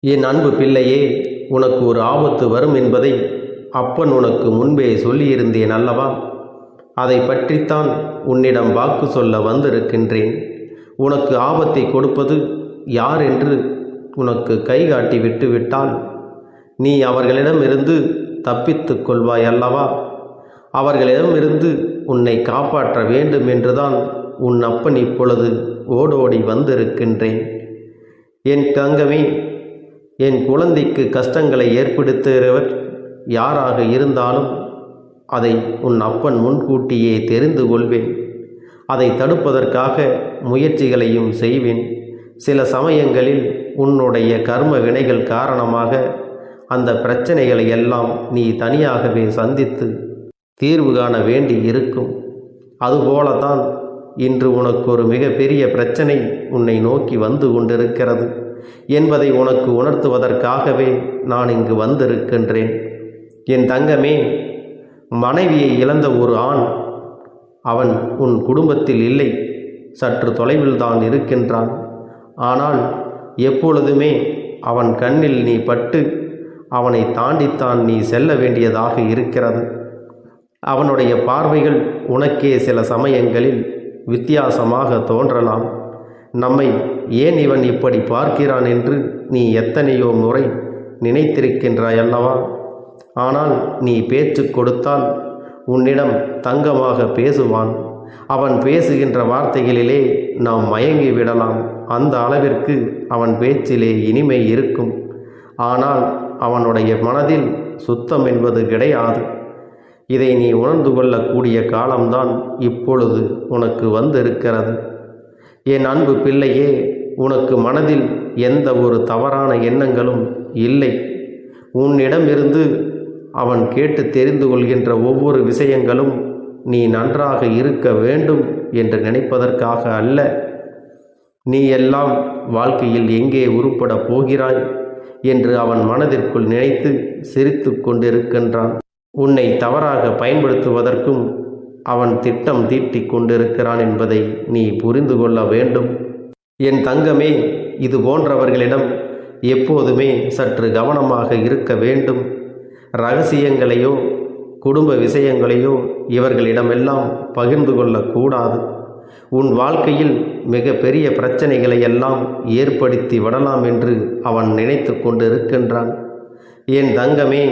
என் அன்பு பிள்ளையே உனக்கு ஒரு ஆபத்து வரும் என்பதை அப்பன் உனக்கு முன்பே சொல்லியிருந்தேன் அல்லவா? அதை பற்றித்தான் உன்னிடம் வாக்கு சொல்ல வந்திருக்கின்றேன். உனக்கு ஆபத்தை கொடுப்பது யார் என்று உனக்கு கை காட்டி விட்டுவிட்டால் நீ அவர்களிடமிருந்து தப்பித்துக் கொள்வாய் அல்லவா? அவர்களிடமிருந்து உன்னை காப்பாற்ற வேண்டும் என்றுதான் உன் அப்பன் இப்பொழுது ஓடோடி வந்திருக்கின்றேன். என் தங்கமே என் குழந்தைக்கு கஷ்டங்களை ஏற்படுத்துகிறவர் யாராக இருந்தாலும் அதை உன் அப்பன் முன்கூட்டியே தெரிந்து கொள்வேன். அதை தடுப்பதற்காக முயற்சிகளையும் செய்வேன். சில சமயங்களில் உன்னுடைய கர்ம வினைகள் காரணமாக அந்த பிரச்சனைகளை எல்லாம் நீ தனியாகவே சந்தித்து தீர்வு காண வேண்டி இருக்கும். அதுபோலத்தான் இன்று உனக்கு ஒரு மிகப்பெரிய பிரச்சனை உன்னை நோக்கி வந்து கொண்டிருக்கிறது. என்பதை உனக்கு உணர்த்துவதற்காகவே நான் இங்கு வந்திருக்கின்றேன். என் தங்கமே மனைவியை இழந்த ஒரு ஆண் அவன் உன் குடும்பத்தில் இல்லை சற்று தொலைவில் தான் இருக்கின்றான். ஆனால் எப்பொழுதுமே அவன் கண்ணில் நீ பட்டு அவனை தாண்டித்தான் நீ செல்ல வேண்டியதாக இருக்கிறது. அவனுடைய பார்வைகள் உனக்கே சில சமயங்களில் வித்தியாசமாக தோன்றலாம். நம்மை ஏன் இவன் இப்படி பார்க்கிறான் என்று நீ எத்தனையோ முறை நினைத்திருக்கின்றாய் அல்லவா ஆனால் நீ பேச்சு கொடுத்தால் உன்னிடம் தங்கமாக பேசுவான். அவன் பேசுகின்ற வார்த்தைகளிலே நாம் மயங்கி விடலாம். அந்த அளவிற்கு அவன் பேச்சிலே இனிமை இருக்கும். ஆனால் அவனுடைய மனதில் சுத்தம் என்பது கிடையாது. இதை நீ உணர்ந்து கொள்ளக்கூடிய காலம்தான் இப்பொழுது உனக்கு வந்திருக்கிறது. என் அன்பு பிள்ளையே உனக்கு மனதில் எந்த ஒரு தவறான எண்ணங்களும் இல்லை. உன்னிடமிருந்து அவன் கேட்டு தெரிந்து கொள்கின்ற ஒவ்வொரு விஷயங்களும் நீ நன்றாக இருக்க வேண்டும் என்று நினைப்பதற்காக அல்ல. நீ எல்லாம் வாழ்க்கையில் எங்கே உருப்படப் போகிறாய் என்று அவன் மனதிற்குள் நினைத்து சிரித்து கொண்டிருக்கின்றான். உன்னை தவறாக பயன்படுத்துவதற்கும் அவன் திட்டம் தீட்டிக் கொண்டிருக்கிறான் என்பதை நீ புரிந்து கொள்ள வேண்டும். என் தங்கமே இது போன்றவர்களிடம் எப்போதுமே சற்று கவனமாக இருக்க வேண்டும். ரகசியங்களையோ குடும்ப விஷயங்களையோ இவர்களிடமெல்லாம் பகிர்ந்து கொள்ளக்கூடாது. உன் வாழ்க்கையில் மிக பெரிய பிரச்சனைகளை எல்லாம் ஏற்படுத்தி விடலாம் என்று அவன் நினைத்து கொண்டிருக்கின்றான். என் தங்கமே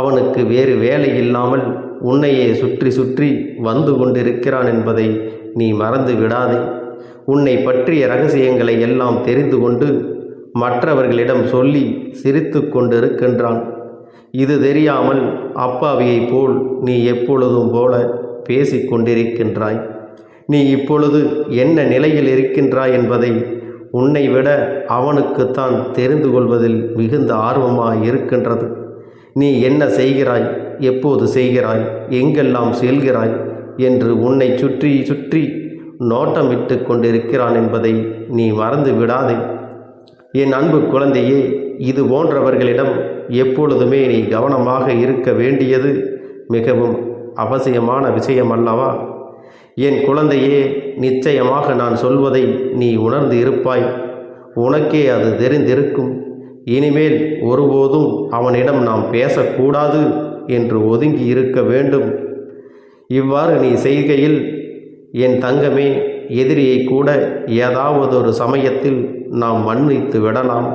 அவனுக்கு வேறு வேலை இல்லாமல் உன்னையே சுற்றி சுற்றி வந்து கொண்டிருக்கிறான் என்பதை நீ மறந்து விடாதே உன்னை பற்றிய ரகசியங்களை எல்லாம் தெரிந்து கொண்டு மற்றவர்களிடம் சொல்லி சிரித்து கொண்டிருக்கின்றான். இது தெரியாமல் அப்பாவியைப் போல் நீ எப்பொழுதும் போல பேசிக்கொண்டிருக்கின்றாய் நீ இப்பொழுது என்ன நிலையில் இருக்கின்றாய் என்பதை உன்னை விட அவனுக்குத்தான் தெரிந்து கொள்வதில் மிகுந்த ஆர்வமாக இருக்கின்றது. நீ என்ன செய்கிறாய்? எப்போது செய்கிறாய்? எங்கெல்லாம் செல்கிறாய்? என்று உன்னை சுற்றி சுற்றி நோட்டமிட்டு கொண்டிருக்கிறான் என்பதை நீ மறந்து விடாதே. என் அன்பு குழந்தையே இது போன்றவர்களிடம் எப்பொழுதுமே நீ கவனமாக இருக்க வேண்டியது மிகவும் அவசியமான விஷயம் அல்லவா என் குழந்தையே நிச்சயமாக நான் சொல்வதை நீ உணர்ந்து இருப்பாய். உனக்கே அது தெரிந்திருக்கும். இனிமேல் ஒருபோதும் அவனிடம் நாம் பேசக்கூடாது என்று ஒதுங்கி இருக்க வேண்டும். இவ்வாறு நீ செய்கையில் என் தங்கமே எதிரியை கூட ஏதாவது ஒரு சமயத்தில் நாம் மன்னித்து விடலாம்.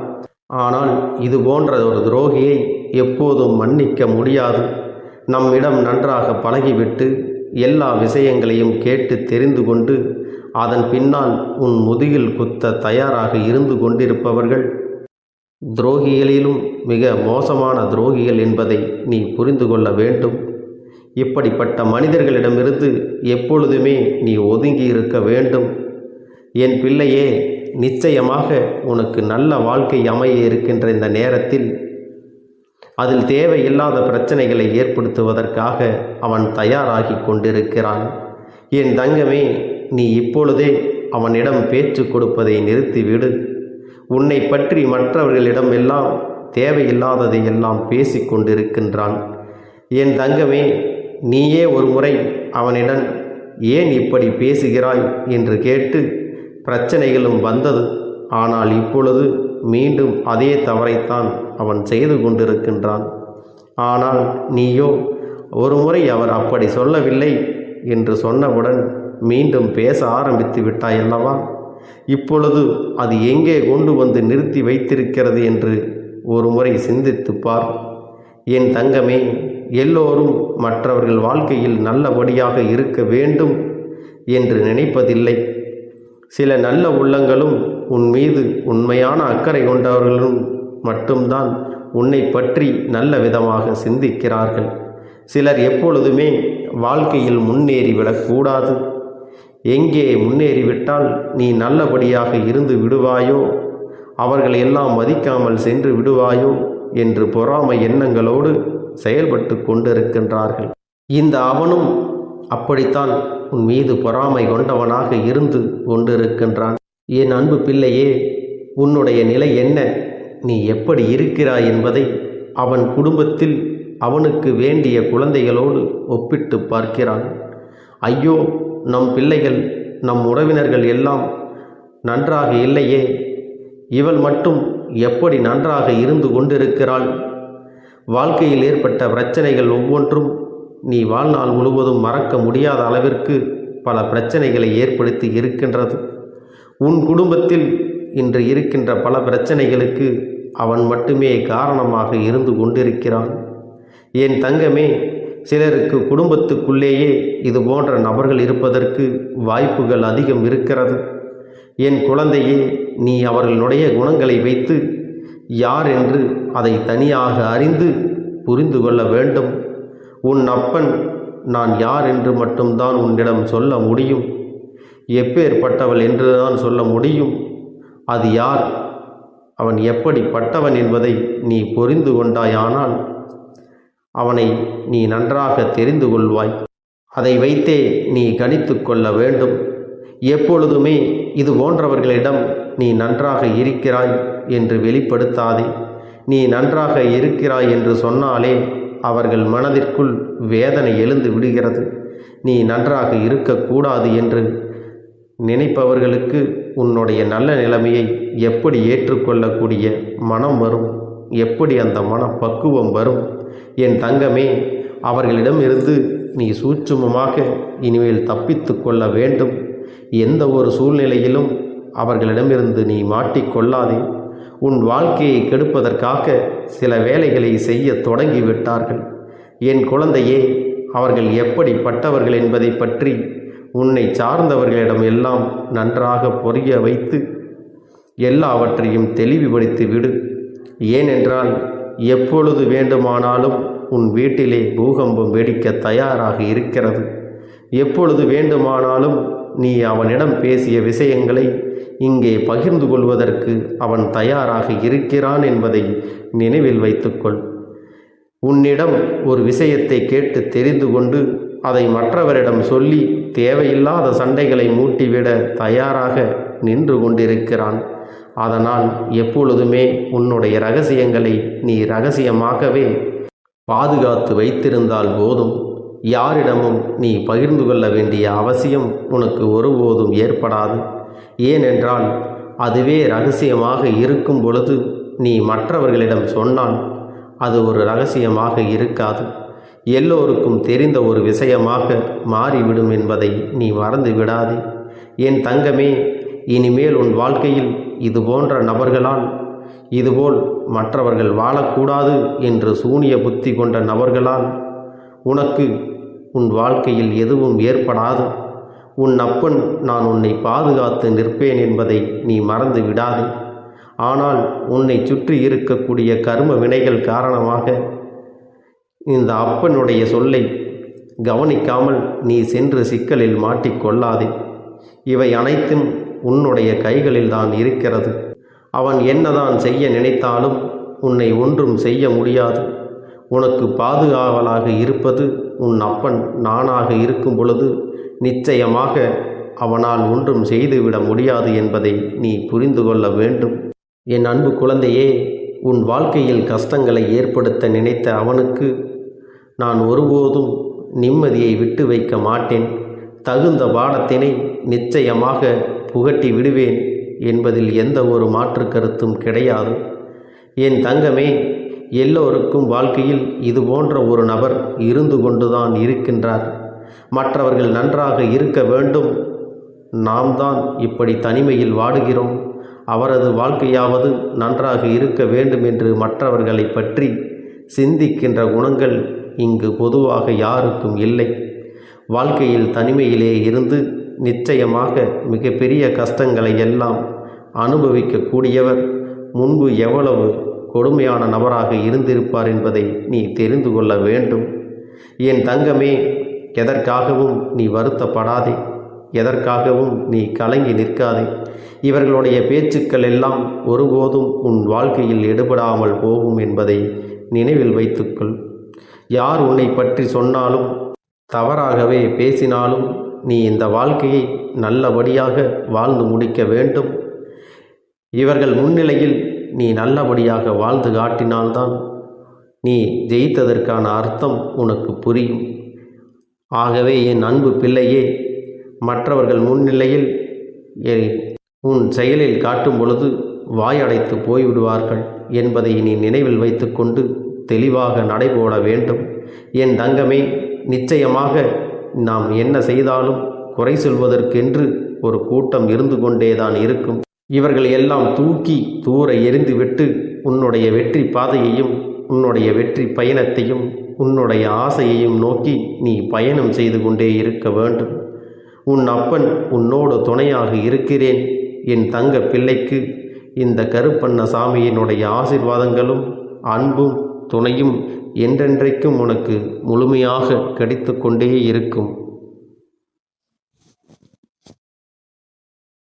ஆனால் இது போன்ற ஒரு துரோகியை எப்போதும் மன்னிக்க முடியாது. நம்மிடம் நன்றாக பழகிவிட்டு எல்லா விஷயங்களையும் கேட்டு தெரிந்து கொண்டு அதன் பின்னால் உன் முதுகில் குத்த தயாராக இருந்து கொண்டிருப்பவர்கள். துரோகிகளிலும் மிக மோசமான துரோகிகள் என்பதை நீ புரிந்து கொள்ள வேண்டும். இப்படிப்பட்ட மனிதர்களிடமிருந்து எப்பொழுதுமே நீ ஒதுங்கி இருக்க வேண்டும். என் பிள்ளையே நிச்சயமாக உனக்கு நல்ல வாழ்க்கை அமைய இருக்கின்ற இந்த நேரத்தில் அதில் தேவையில்லாத பிரச்சனைகளை ஏற்படுத்துவதற்காக அவன் தயாராகி கொண்டிருக்கிறான். என் தங்கமே நீ இப்பொழுதே அவனிடம் பேச்சு கொடுப்பதை நிறுத்திவிடு. உன்னை பற்றி மற்றவர்களிடம் எல்லாம் தேவையில்லாததை எல்லாம் பேசிக் கொண்டிருக்கின்றான். என் தங்கமே நீயே ஒரு முறை அவனிடம் ஏன் இப்படி பேசுகிறாய்? என்று கேட்டு பிரச்சனைகளும் வந்தது. ஆனால் இப்பொழுது மீண்டும் அதே தவறைத்தான் அவன் செய்து கொண்டிருக்கின்றான். ஆனால் நீயோ ஒருமுறை அவர் அப்படி சொல்லவில்லை என்று சொன்னவுடன் மீண்டும் பேச ஆரம்பித்து விட்டாய் அல்லவா இப்பொழுது அது எங்கே கொண்டு வந்து நிறுத்தி வைத்திருக்கிறது என்று ஒருமுறை சிந்தித்துப் பார். என் தங்கமே எல்லோரும் மற்றவர்கள் வாழ்க்கையில் நல்லபடியாக இருக்க வேண்டும் என்று நினைப்பதில்லை. சில நல்ல உள்ளங்களும் உன் மீது உண்மையான அக்கறை கொண்டவர்களும் மட்டும்தான் உன்னை பற்றி நல்ல விதமாக சிந்திக்கிறார்கள். சிலர் எப்பொழுதுமே வாழ்க்கையில் முன்னேறிவிடக்கூடாது எங்கே முன்னேறிவிட்டால் நீ நல்லபடியாக இருந்து விடுவாயோ? அவர்களை எல்லாம் மதிக்காமல் சென்று விடுவாயோ? என்று பொறாமை எண்ணங்களோடு செயல்பட்டு கொண்டிருக்கின்றார்கள். இந்த அவனும் அப்படித்தான் உன் மீது பொறாமை கொண்டவனாக இருந்து கொண்டிருக்கின்றான். என் அன்பு பிள்ளையே உன்னுடைய நிலை என்ன? நீ எப்படி இருக்கிறாய் என்பதை அவன் குடும்பத்தில் அவனுக்கு வேண்டிய குழந்தைகளோடு ஒப்பிட்டு பார்க்கிறான். ஐயோ நம் பிள்ளைகள் நம் உறவினர்கள் எல்லாம் நன்றாக இல்லையே. இவள் மட்டும் எப்படி நன்றாக இருந்து கொண்டிருக்கிறாள்? வாழ்க்கையில் ஏற்பட்ட பிரச்சனைகள் ஒவ்வொன்றும் நீ வாழ்நாள் முழுவதும் மறக்க முடியாத அளவிற்கு பல பிரச்சனைகளை ஏற்படுத்தி இருக்கின்றது. உன் குடும்பத்தில் இன்று இருக்கின்ற பல பிரச்சனைகளுக்கு அவன் மட்டுமே காரணமாக இருந்து கொண்டிருக்கிறான். என் தங்கமே சிலருக்கு குடும்பத்துக்குள்ளேயே இது போன்ற நபர்கள் இருப்பதற்கு வாய்ப்புகள் அதிகம் இருக்கிறது. என் குழந்தையே நீ அவர்களுடைய குணங்களை வைத்து யார் என்று அதை தனியாக அறிந்து புரிந்து கொள்ள வேண்டும். உன் அப்பன் நான் யார் என்று மட்டும்தான் உன்னிடம் சொல்ல முடியும். எப்பேற்பட்டவள் என்றுதான் சொல்ல முடியும். அது யார்? அவன் எப்படிப்பட்டவன் என்பதை நீ புரிந்து கொண்டாயானால் அவனை நீ நன்றாக தெரிந்து கொள்வாய். அதை வைத்தே நீ கணித்து கொள்ள வேண்டும். எப்பொழுதுமே இது போன்றவர்களிடம் நீ நன்றாக இருக்கிறாய் என்று வெளிப்படுத்தாதே. நீ நன்றாக இருக்கிறாய் என்று சொன்னாலே அவர்கள் மனதிற்குள் வேதனை எழுந்து விடுகிறது. நீ நன்றாக இருக்கக்கூடாது என்று நினைப்பவர்களுக்கு உன்னுடைய நல்ல நிலைமையை எப்படி ஏற்றுக்கொள்ளக்கூடிய மனம் வரும்? எப்படி அந்த மன பக்குவம் வரும்? என் தங்கமே அவர்களிடமிருந்து நீ சூட்சுமமாக இனிமேல் தப்பித்து கொள்ள வேண்டும். எந்த ஒரு சூழ்நிலையிலும் அவர்களிடமிருந்து நீ மாட்டிக்கொள்ளாதே. உன் வாழ்க்கையை கெடுப்பதற்காக சில வேலைகளை செய்ய தொடங்கிவிட்டார்கள். என் குழந்தையே அவர்கள் எப்படிப்பட்டவர்கள் என்பதை பற்றி உன்னை சார்ந்தவர்களிடம் எல்லாம் நன்றாக பொரிய வைத்து எல்லாவற்றையும் தெளிவுபடுத்தி விடு. ஏனென்றால் எப்பொழுது வேண்டுமானாலும் உன் வீட்டிலே பூகம்பம் வெடிக்க தயாராக இருக்கிறது. எப்பொழுது வேண்டுமானாலும் நீ அவனிடம் பேசிய விஷயங்களை இங்கே பகிர்ந்து கொள்வதற்கு அவன் தயாராக இருக்கிறான் என்பதை நினைவில் வைத்துக்கொள். உன்னிடம் ஒரு விஷயத்தை கேட்டு தெரிந்து கொண்டு அதை மற்றவரிடம் சொல்லி தேவையில்லாத சண்டைகளை மூட்டிவிட தயாராக நின்று கொண்டிருக்கிறான். அதனால் எப்பொழுதுமே உன்னுடைய ரகசியங்களை நீ ரகசியமாகவே பாதுகாத்து வைத்திருந்தால் போதும். யாரிடமும் நீ பகிர்ந்து கொள்ள வேண்டிய அவசியம் உனக்கு ஒருபோதும் ஏற்படாது. ஏனென்றால் அதுவே ரகசியமாக இருக்கும் பொழுது நீ மற்றவர்களிடம் சொன்னால் அது ஒரு ரகசியமாக இருக்காது. எல்லோருக்கும் தெரிந்த ஒரு விஷயமாக மாறிவிடும் என்பதை நீ மறந்து விடாதே. என் தங்கமே இனிமேல் உன் வாழ்க்கையில் இது போன்ற நபர்களால் இதுபோல் மற்றவர்கள் வாழக்கூடாது என்று சூனிய புத்தி கொண்ட நபர்களால் உனக்கு உன் வாழ்க்கையில் எதுவும் ஏற்படாது. உன் அப்பன் நான் உன்னை பாதுகாத்து நிற்பேன் என்பதை நீ மறந்து விடாதே. ஆனால் உன்னை சுற்றி இருக்கக்கூடிய கர்ம வினைகள் காரணமாக இந்த அப்பனுடைய சொல்லை கவனிக்காமல் நீ சென்று சிக்கலில் மாட்டிக்கொள்ளாதே இவை அனைத்தும் உன்னுடைய கைகளில் தான் இருக்கிறது. அவன் என்னதான் செய்ய நினைத்தாலும் உன்னை ஒன்றும் செய்ய முடியாது. உனக்கு பாதுகாவலாக இருப்பது உன் அப்பன் நானாக இருக்கும் பொழுது நிச்சயமாக அவனால் ஒன்றும் செய்துவிட முடியாது என்பதை நீ புரிந்து கொள்ள வேண்டும். என் அன்பு குழந்தையே உன் வாழ்க்கையில் கஷ்டங்களை ஏற்படுத்த நினைத்த அவனுக்கு நான் ஒருபோதும் நிம்மதியை விட்டு வைக்க மாட்டேன். தகுந்த பாடத்தினை நிச்சயமாக புகட்டி விடுவேன் என்பதில் எந்த ஒரு மாற்று கருத்தும் கிடையாது. என் தங்கமே எல்லோருக்கும் வாழ்க்கையில் இது போன்ற ஒரு நபர் இருந்து கொண்டுதான் இருக்கின்றார். மற்றவர்கள் நன்றாக இருக்க வேண்டும். நாம் தான் இப்படி தனிமையில் வாடுகிறோம். அவரது வாழ்க்கையாவது நன்றாக இருக்க வேண்டும் என்று மற்றவர்களை பற்றி சிந்திக்கின்ற குணங்கள் இங்கு பொதுவாக யாருக்கும் இல்லை. வாழ்க்கையில் தனிமையிலே இருந்து நிச்சயமாக மிகப்பெரிய கஷ்டங்களை எல்லாம் அனுபவிக்கக்கூடியவர். முன்பு எவ்வளவு கொடுமையான நபராக இருந்திருப்பார் என்பதை நீ தெரிந்து கொள்ள வேண்டும். என் தங்கமே எதற்காகவும் நீ வருத்தப்படாதே. எதற்காகவும் நீ கலங்கி நிற்காதே. இவர்களுடைய பேச்சுக்கள் எல்லாம் ஒருபோதும் உன் வாழ்க்கையில் எடுபடாமல் போகும் என்பதை நினைவில் வைத்துக்கொள். யார் உன்னை பற்றி சொன்னாலும் தவறாகவே பேசினாலும் நீ இந்த வாழ்க்கையை நல்லபடியாக வாழ்ந்து முடிக்க வேண்டும். இவர்கள் முன்னிலையில் நீ நல்லபடியாக வாழ்ந்து காட்டினால்தான் நீ ஜெயித்ததற்கான அர்த்தம் உனக்கு புரியும். ஆகவே என் அன்பு பிள்ளையே மற்றவர்கள் முன்னிலையில் உன் செயலில் காட்டும் பொழுது வாயடைத்து போய்விடுவார்கள் என்பதை நீ நினைவில் வைத்துக்கொண்டு தெளிவாக நடைபோட வேண்டும். என் தங்கமே நிச்சயமாக நாம் என்ன செய்தாலும் குறை சொல்வதற்கென்று ஒரு கூட்டம் இருந்து கொண்டேதான் இருக்கும். இவர்கள் எல்லாம் தூக்கி தூர எறிந்துவிட்டு உன்னுடைய வெற்றி பாதையையும் உன்னுடைய வெற்றி பயணத்தையும் உன்னுடைய ஆசையையும் நோக்கி நீ பயணம் செய்து கொண்டே இருக்க வேண்டும். உன் அப்பன் உன்னோடு துணையாக இருக்கிறேன். என் தங்க பிள்ளைக்கு இந்த கருப்பண்ண சாமியினுடைய ஆசிர்வாதங்களும் அன்பும் துணையும் என்றென்றைக்கும் உனக்கு முழுமையாக கிடைத்து கொண்டே இருக்கும்.